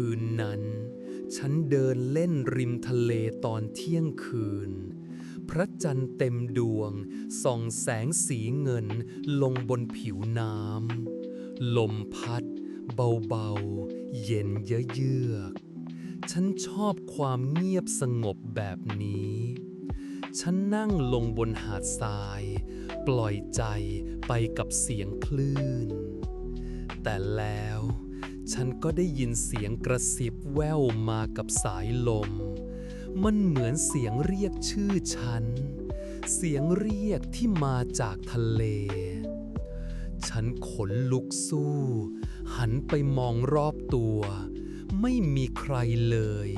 คืนนั้น ฉันเดินเล่นริมทะเลตอนเที่ยงคืน พระจันทร์เต็มดวง ส่องแสงสีเงินลงบนผิวน้ำ ลมพัด เบาๆ เย็นเยือกฉันชอบความเงียบสงบแบบนี้ ฉันนั่งลงบนหาดทราย ปล่อยใจไปกับเสียงคลื่น แต่แล้ว ฉันก็ได้ยินเสียงกระซิบแว่วมากับสายลม มันเหมือนเสียงเรียกชื่อฉัน เสียงเรียกที่มาจากทะเล ฉันขนลุกสู้ หันไปมองรอบตัว ไม่มีใครเลย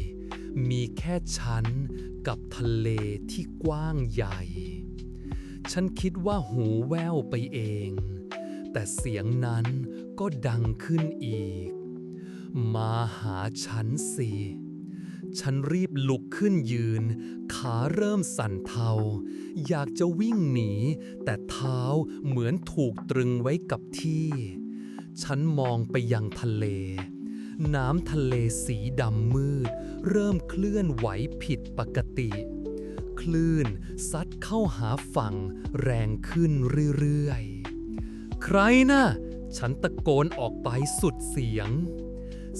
มีแค่ฉันกับทะเลที่กว้างใหญ่ ฉันคิดว่าหูแว่วไปเอง แต่เสียงนั้นก็ดังขึ้นอีก มาหาฉันสิฉันรีบลุกขึ้นยืน ขาเริ่มสั่นเทา อยากจะวิ่งหนี แต่เท้าเหมือนถูกตรึงไว้กับที่ ฉันมองไปยังทะเล น้ำทะเลสีดำมืด เริ่มเคลื่อนไหวผิดปกติ คลื่นซัดเข้าหาฝั่ง แรงขึ้นเรื่อยๆ ใครนะ่ะ ฉันตะโกนออกไปสุดเสียง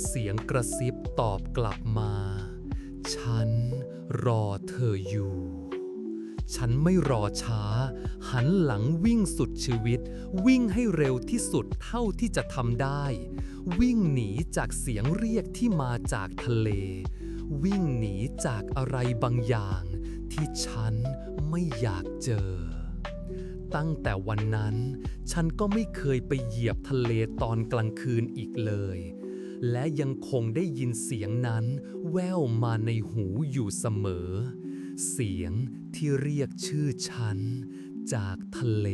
เสียงกระซิบตอบกลับมา ฉันรอเธออยู่ ฉันไม่รอช้า หันหลังวิ่งสุดชีวิต วิ่งให้เร็วที่สุดเท่าที่จะทำได้ วิ่งหนีจากเสียงเรียกที่มาจากทะเล วิ่งหนีจากอะไรบางอย่าง ที่ฉันไม่อยากเจอตั้งแต่วันนั้น ฉันก็ไม่เคยไปเหยียบทะเลตอนกลางคืนอีกเลย และยังคงได้ยินเสียงนั้น แว่วมาในหูอยู่เสมอ เสียงที่เรียกชื่อฉัน จากทะเล